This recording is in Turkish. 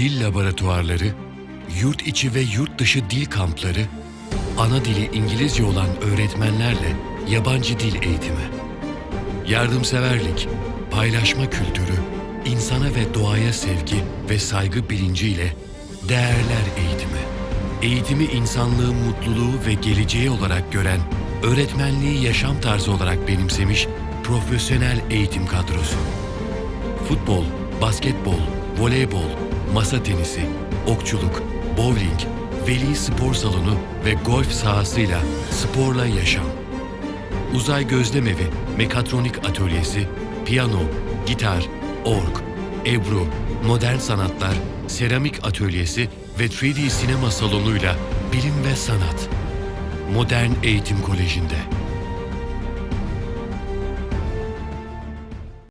dil laboratuvarları, yurt içi ve yurt dışı dil kampları, ana dili İngilizce olan öğretmenlerle yabancı dil eğitimi. Yardımseverlik, paylaşma kültürü, insana ve doğaya sevgi ve saygı bilinciyle değerler eğitimi. Eğitimi insanlığın mutluluğu ve geleceği olarak gören, öğretmenliği yaşam tarzı olarak benimsemiş profesyonel eğitim kadrosu. Futbol, basketbol, voleybol, masa tenisi, okçuluk, bowling, veli spor salonu ve golf sahasıyla sporla yaşam. Uzay Gözlemevi, Mekatronik Atölyesi, Piyano, Gitar, Org, Ebru, Modern Sanatlar, Seramik Atölyesi ve 3D Sinema Salonu'yla Bilim ve Sanat. Modern Eğitim Koleji'nde.